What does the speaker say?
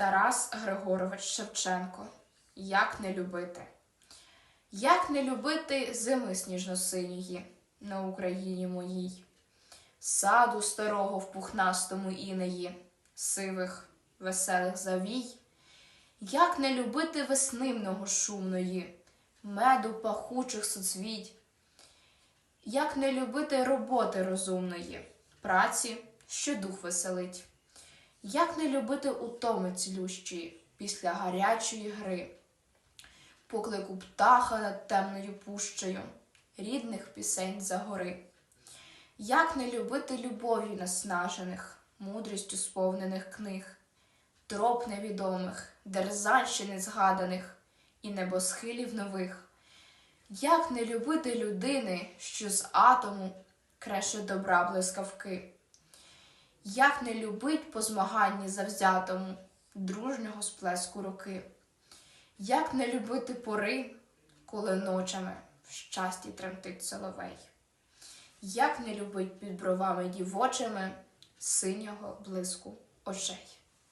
Тарас Григорович Шевченко. Як не любити? Як не любити зими сніжно-синьої на Україні моїй, саду старого в пухнастому інеї, сивих, веселих завій? Як не любити весни много шумної, меду пахучих соцвіть? Як не любити роботи розумної, праці, що дух веселить? Як не любити утоми цілющої після гарячої гри, поклику птаха над темною пущею, рідних пісень за гори? Як не любити любові наснажених, мудрістю сповнених книг, троп невідомих, дерзанщини згаданих і небосхилів нових? Як не любити людини, що з атому креше добра блискавки? Як не любить по змаганні завзятому дружнього сплеску руки? Як не любити пори, коли ночами в щасті тремтить соловей? Як не любить під бровами дівочими синього блиску очей?